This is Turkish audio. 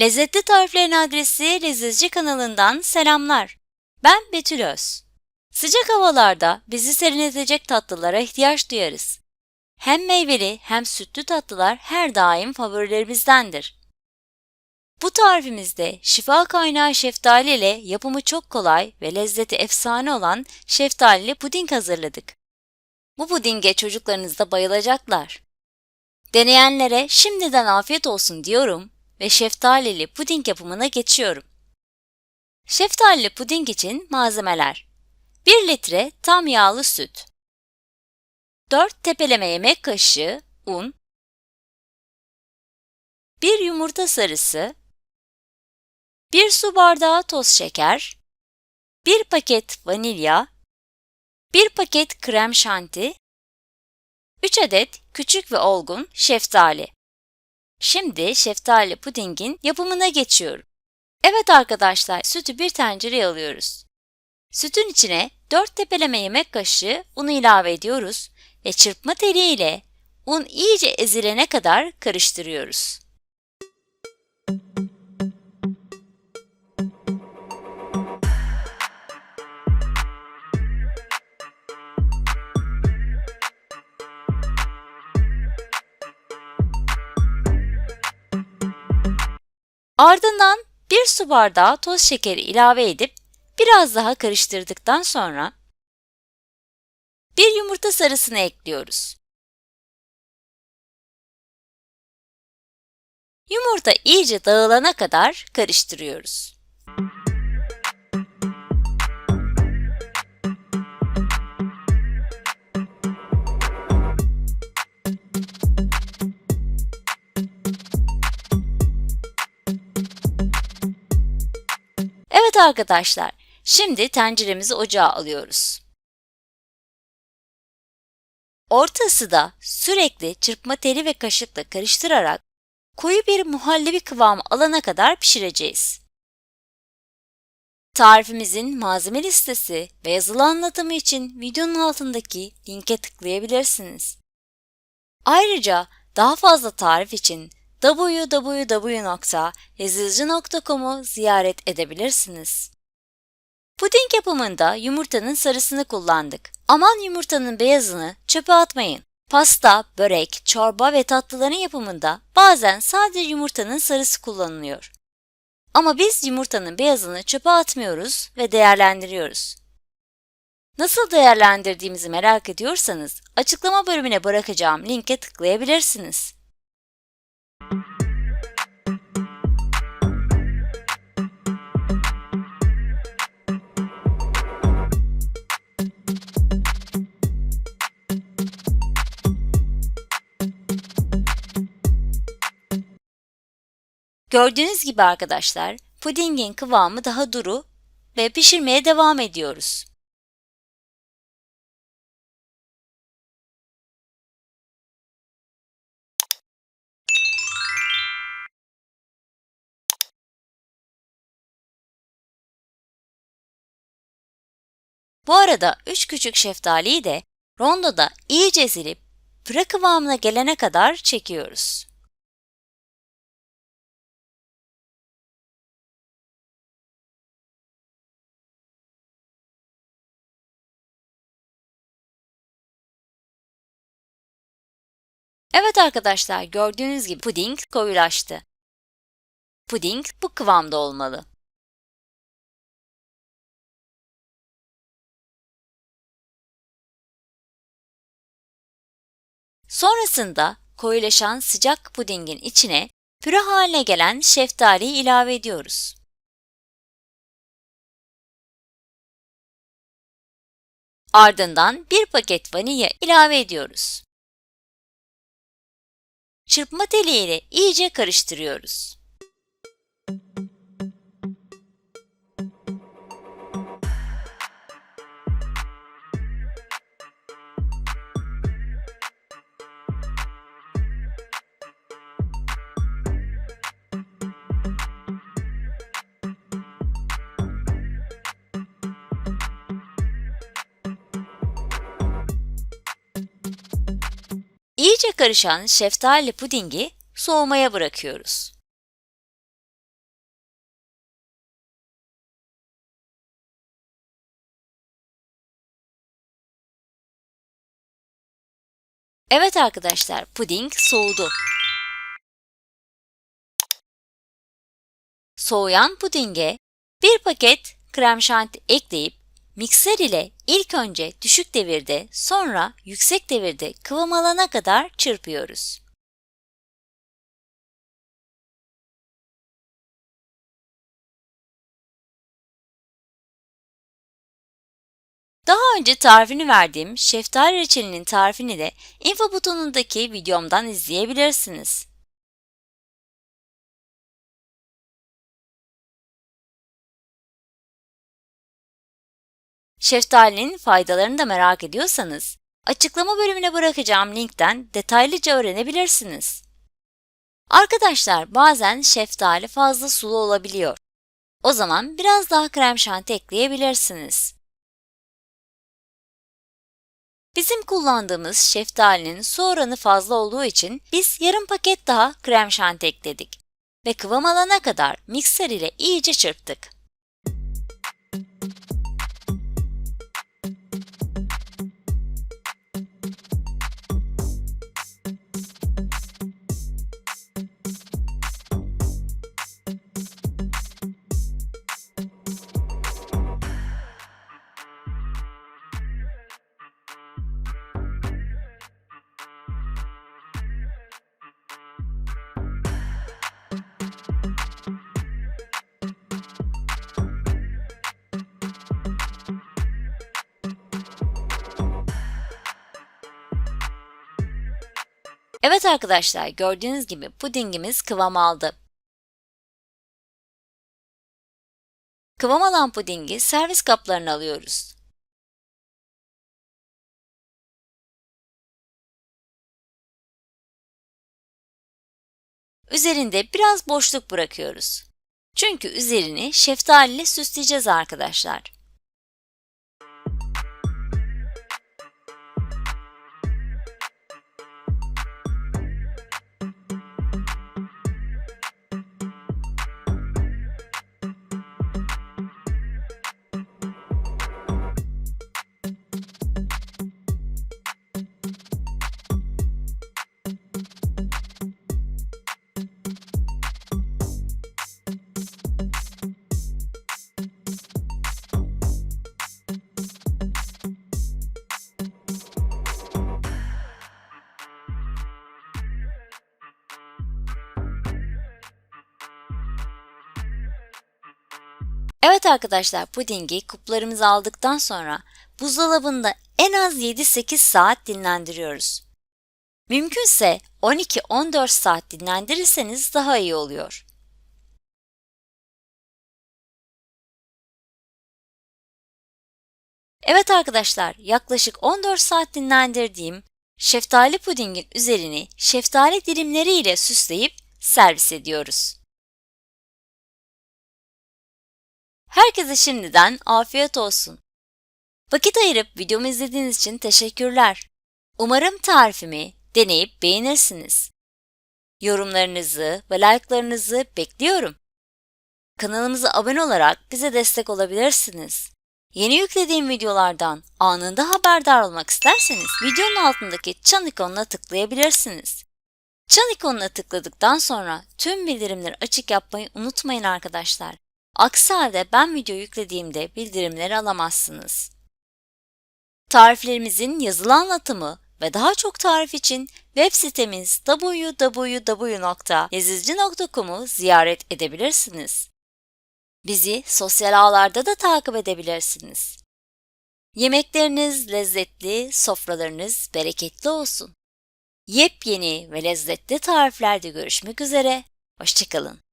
Lezzetli Tariflerin adresi Lezzetçi kanalından selamlar. Ben Betül Öz. Sıcak havalarda bizi serinletecek tatlılara ihtiyaç duyarız. Hem meyveli hem sütlü tatlılar her daim favorilerimizdendir. Bu tarifimizde şifa kaynağı şeftali ile yapımı çok kolay ve lezzeti efsane olan şeftalili puding hazırladık. Bu pudinge çocuklarınız da bayılacaklar. Deneyenlere şimdiden afiyet olsun diyorum ve şeftalili puding yapımına geçiyorum. Şeftalili puding için malzemeler. 1 litre tam yağlı süt. 4 tepeleme yemek kaşığı un. 1 yumurta sarısı. 1 su bardağı toz şeker. 1 paket vanilya. 1 paket krem şanti. 3 adet küçük ve olgun şeftali Şimdi şeftali pudingin yapımına geçiyorum. Evet arkadaşlar, sütü bir tencereye alıyoruz. Sütün içine 4 tepeleme yemek kaşığı unu ilave ediyoruz ve çırpma teliyle un iyice ezilene kadar karıştırıyoruz. Ardından 1 su bardağı toz şekeri ilave edip biraz daha karıştırdıktan sonra 1 yumurta sarısını ekliyoruz. Yumurta iyice dağılana kadar karıştırıyoruz. Evet arkadaşlar, şimdi tenceremizi ocağa alıyoruz. Ortası da sürekli çırpma teli ve kaşıkla karıştırarak koyu bir muhallebi kıvamı alana kadar pişireceğiz. Tarifimizin malzeme listesi ve yazılı anlatımı için videonun altındaki linke tıklayabilirsiniz. Ayrıca daha fazla tarif için www.yazıcı.com'u ziyaret edebilirsiniz. Puding yapımında yumurtanın sarısını kullandık. Aman yumurtanın beyazını çöpe atmayın. Pasta, börek, çorba ve tatlıların yapımında bazen sadece yumurtanın sarısı kullanılıyor. Ama biz yumurtanın beyazını çöpe atmıyoruz ve değerlendiriyoruz. Nasıl değerlendirdiğimizi merak ediyorsanız açıklama bölümüne bırakacağım linke tıklayabilirsiniz. Gördüğünüz gibi arkadaşlar, pudingin kıvamı daha duru ve pişirmeye devam ediyoruz. Bu arada 3 küçük şeftaliyi de rondoda iyice ezilip püre kıvamına gelene kadar çekiyoruz. Evet arkadaşlar gördüğünüz gibi puding koyulaştı. Puding bu kıvamda olmalı. Sonrasında koyulaşan sıcak pudingin içine püre haline gelen şeftaliyi ilave ediyoruz. Ardından bir paket vanilya ilave ediyoruz. Çırpma teliyle iyice karıştırıyoruz. İyice karışan şeftali pudingi soğumaya bırakıyoruz. Evet arkadaşlar, puding soğudu. Soğuyan pudinge bir paket krem şanti ekleyip mikser ile ilk önce düşük devirde sonra yüksek devirde kıvam alana kadar çırpıyoruz. Daha önce tarifini verdiğim şeftali reçelinin tarifini de info butonundaki videomdan izleyebilirsiniz. Şeftalinin faydalarını da merak ediyorsanız, açıklama bölümüne bırakacağım linkten detaylıca öğrenebilirsiniz. Arkadaşlar bazen şeftali fazla sulu olabiliyor. O zaman biraz daha krem şanti ekleyebilirsiniz. Bizim kullandığımız şeftalinin su oranı fazla olduğu için biz yarım paket daha krem şanti ekledik ve kıvam alana kadar mikser ile iyice çırptık. Evet arkadaşlar gördüğünüz gibi pudingimiz kıvam aldı. Kıvam alan pudingi servis kaplarına alıyoruz. Üzerinde biraz boşluk bırakıyoruz. Çünkü üzerini şeftali ile süsleyeceğiz arkadaşlar. Evet arkadaşlar pudingi kuplarımızı aldıktan sonra buzdolabında en az 7-8 saat dinlendiriyoruz. Mümkünse 12-14 saat dinlendirirseniz daha iyi oluyor. Evet arkadaşlar yaklaşık 14 saat dinlendirdiğim şeftali pudingin üzerini şeftali dilimleri ile süsleyip servis ediyoruz. Herkese şimdiden afiyet olsun. Vakit ayırıp videomu izlediğiniz için teşekkürler. Umarım tarifimi deneyip beğenirsiniz. Yorumlarınızı ve like'larınızı bekliyorum. Kanalımıza abone olarak bize destek olabilirsiniz. Yeni yüklediğim videolardan anında haberdar olmak isterseniz videonun altındaki çan ikonuna tıklayabilirsiniz. Çan ikonuna tıkladıktan sonra tüm bildirimleri açık yapmayı unutmayın arkadaşlar. Aksi halde ben video yüklediğimde bildirimleri alamazsınız. Tariflerimizin yazılı anlatımı ve daha çok tarif için web sitemiz www.lezizci.com'u ziyaret edebilirsiniz. Bizi sosyal ağlarda da takip edebilirsiniz. Yemekleriniz lezzetli, sofralarınız bereketli olsun. Yepyeni ve lezzetli tariflerde görüşmek üzere, hoşçakalın.